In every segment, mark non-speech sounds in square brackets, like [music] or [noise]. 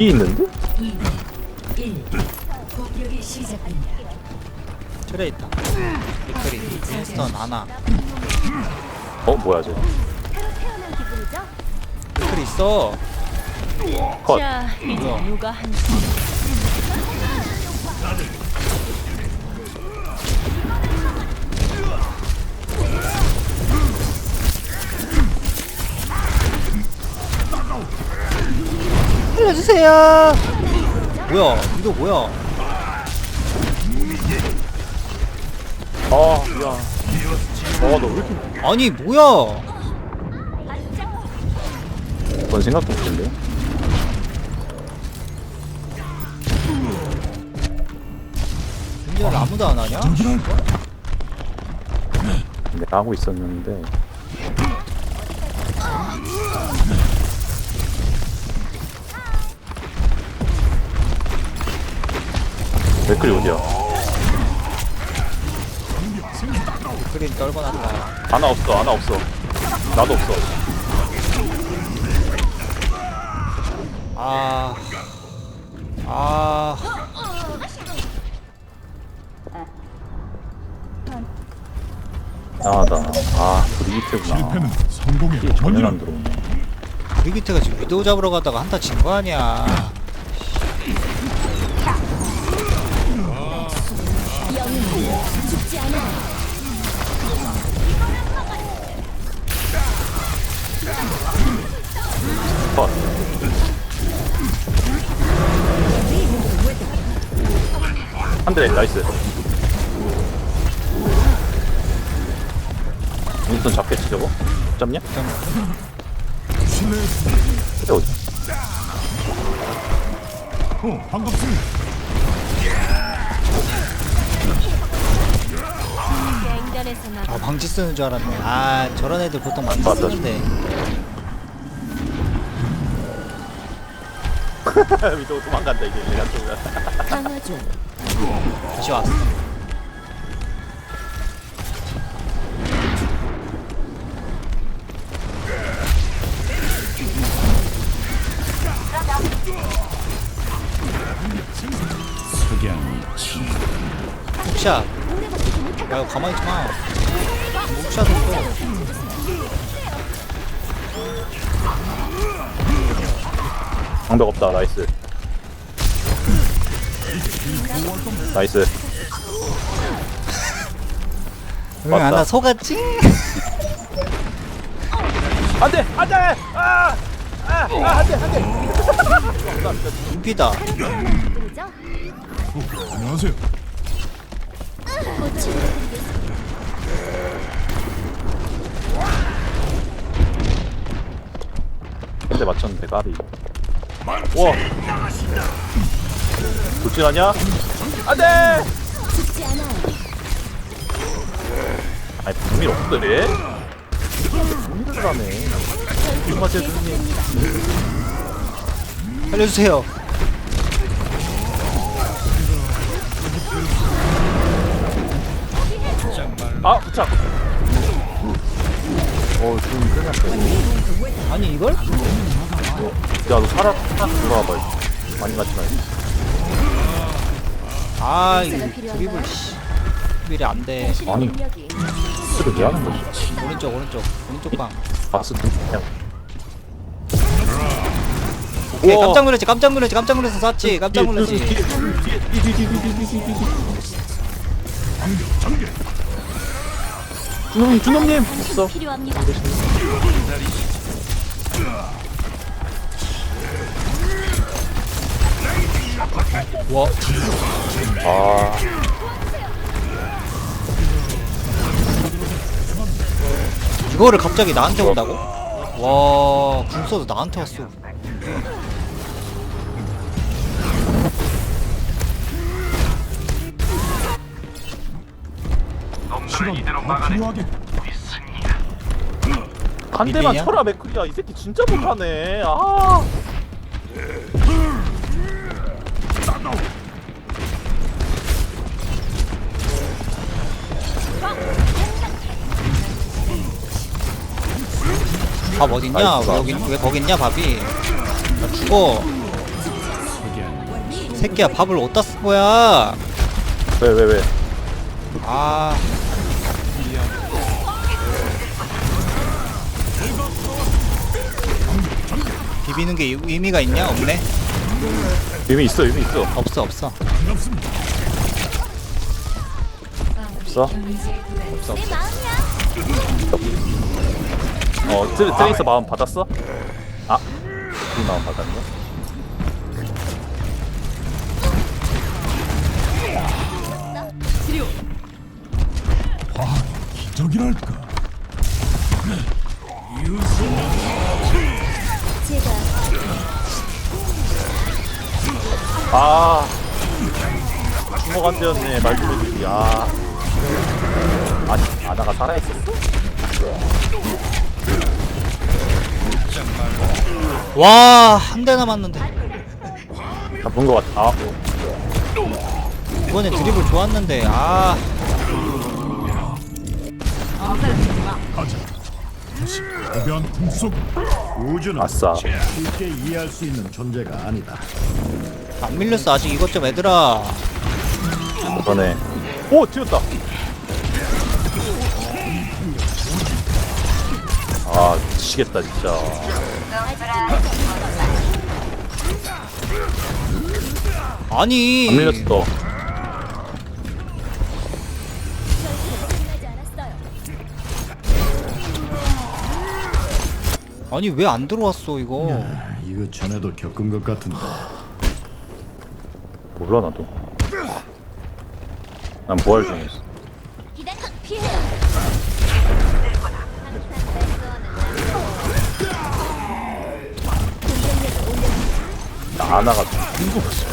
이 있는데? 2, 1. 공격이 시작됩니다. 트레 있다. 리크리, 윈스턴, 아나. 어 뭐야 쟤 리크리 있어. 컷 자, 이제? 누가 한 살려주세요. 뭐야? 이거 뭐야? 아 미안 어너 왜 이렇게 아니 뭐야? 그건 생각도 못했네 운전을 아무도 안 하냐? 내가 하고 있었는데 맥클이 어디야? 리크리 떨궈놨다. 하나 없어 하나 없어. 나도 없어. 아, 아, 이상하다. 아 브리기트구나. 실패는 성공의 전혀 안 원인은 들어오네. 브리기트가 지금 위도우 잡으러 가다가 한타 진 거 아니야? 컷 한대 나이스 윈스턴 잡겠지 저거? 잡냐? 어디? 어, 반갑습니다. 아 방지 쓰는 줄 알았네. 아 저런 애들 보통 방지 맞다. 쓰는데. [laughs] 위도 도망간다 이제 내가 강화 중. 다시 왔어. 석양이 지 훅샷. 야 이거 가만히 있지 마. 또. 방벽 없다 나이스 나이스 응 맞다. 하나 속았지? 안돼 안돼 아! 아! 아 안돼 안돼 인피다. 어, 안녕하세요. 맞췄는데 까비 와 돌진하냐? 안돼! 아니 분밀 없더래 분밀을 하네. 김마재 주님. 살려주세요. 아 부착. 어좀 끝났다 아니 이걸? 야너 살아 돌아와봐 많이 맞지 말고 아 이거 드리블 씨. 미리 안 돼. 아니 스를 왜 하는 거지? 오른쪽 오른쪽 오른쪽 방. 바스 그냥 오케이 우와. 깜짝 놀랐지 깜짝 놀랐지 깜짝 놀라서 쐈지 깜짝 놀랐지. 준hom님 준hom님 없어 필요합니다. 와 아. 이거를 갑자기 나한테 온다고? 와, 궁 써도 나한테 왔어. 시간이 더 필요하게. 한 대만 미리냐? 쳐라 맥클이야. 이 새끼 진짜 못하네. 아 밥 어딨냐? 나이스. 왜, 여기, 왜 거기 있냐, 밥이? 나 죽어. 새끼야 밥을 어디다 쓴 거야 왜 왜 왜? 아 비비는 게 의- 의미가 있냐 없네 의미 있어 의미 있어. 없어 없어 없어? 없어 내 없어. 어 트, 트레이서 마음 받았어? 아, 이 마음 받았네. 기적이랄까. 제가 아, 주먹 안 되었네 말씀해주지. 아, 아니 아나가 살아있었어. 와 한 대 남았는데 잡은 것 같아. 아, 이번에 드리블 좋았는데 아 거대한 꿈속 우주는 아싸. 쉽게 이해할 수 있는 존재가 아니다. 안 밀렸어 아직 이것 좀 얘들아 전에. 오, 튀었다. 아, 미치겠다 진짜. 아니 안 밀렸어. 아니 왜 안 들어왔어 이거 이거 전에도 겪은 것 같은데. 몰라 나도. 난 부활 중이었어. 기다려 피해 아나가 궁금했어.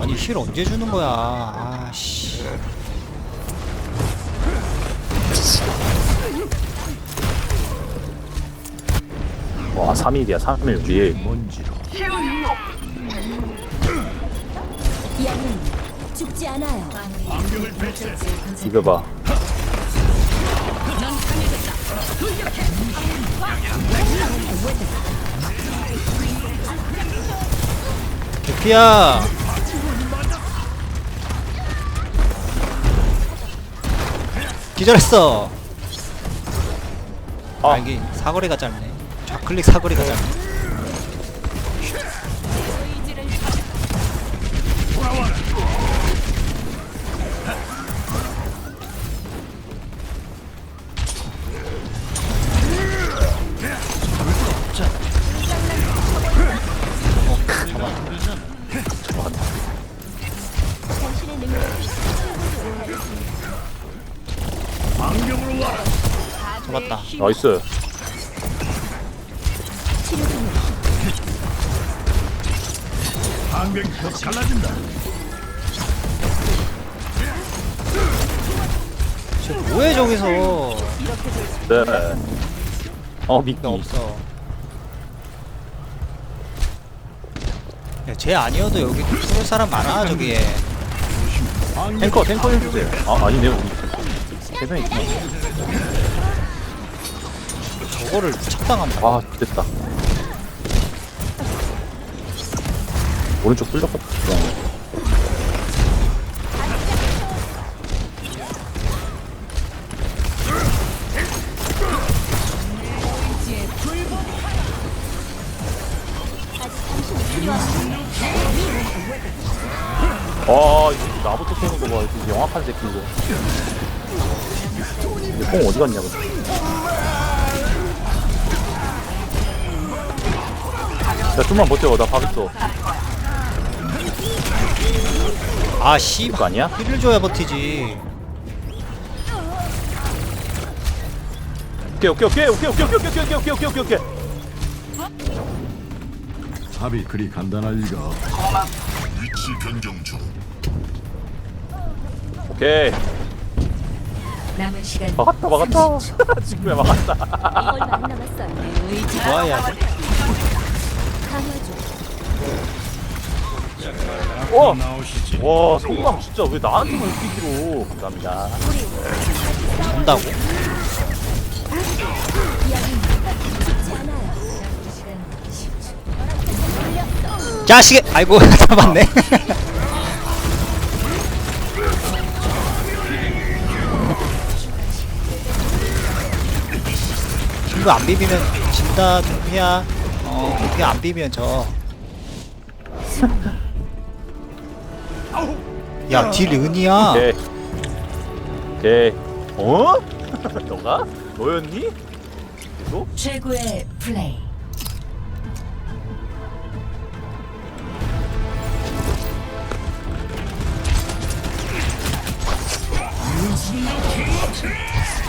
아니 힐 언제 주는 거야 아씨 와, 3일이야. 3일 위에. 먼지로 죽지 않아요. 이거 봐. 개피야. 기절했어. 아. 아 이게 사거리가 짧네. 좌클릭 사거리가 짧네 잡았다 나이스. 더 갈라진다. 쟤 뭐해 저기서 네. 어, 미끼. 나 없어 야 쟤 아니어도 여기 뚫을 사람 많아 저기에 탱커, 탱커 해주세요. 아, 아니네. 우리 세 명이 있구나. 저거를 착당한다 아, 됐다. 오른쪽 뚫렸거든. 아, 나부터 쏘는 거 봐. 이거 영악한 새끼 이거. 이게 뽕 어디 갔냐, 근데. 야, 좀만 버텨. 나 밥 있어. 아 씨. 그거 아니야? 힐을 줘야 버티지 오케이, 오케이, 오케이, 오케이, 오케이, 오케이, 오케이, 오케이, 오케이, 오케이, 오케이. 답이 그리 간단할 리가 없다. 오케이. 남은 시간 막았다, 막았다. 지금야 막았다. 얼마 안 남았어요. 좋아야 강화 중. 와. 와, 성광 진짜 왜 나한테만 이렇게 길어? 감사합니다. 간다고? 자식이 아이고 [laughs] 잡았네 [laughs] 이거 안 비비면 진다 두피야 어 두피 안 비비면 져 [laughs] 야, 딜 은이야. 네. 네. 어? [laughs] 너가? 너였니? 계속? 최고의 플레이. 음.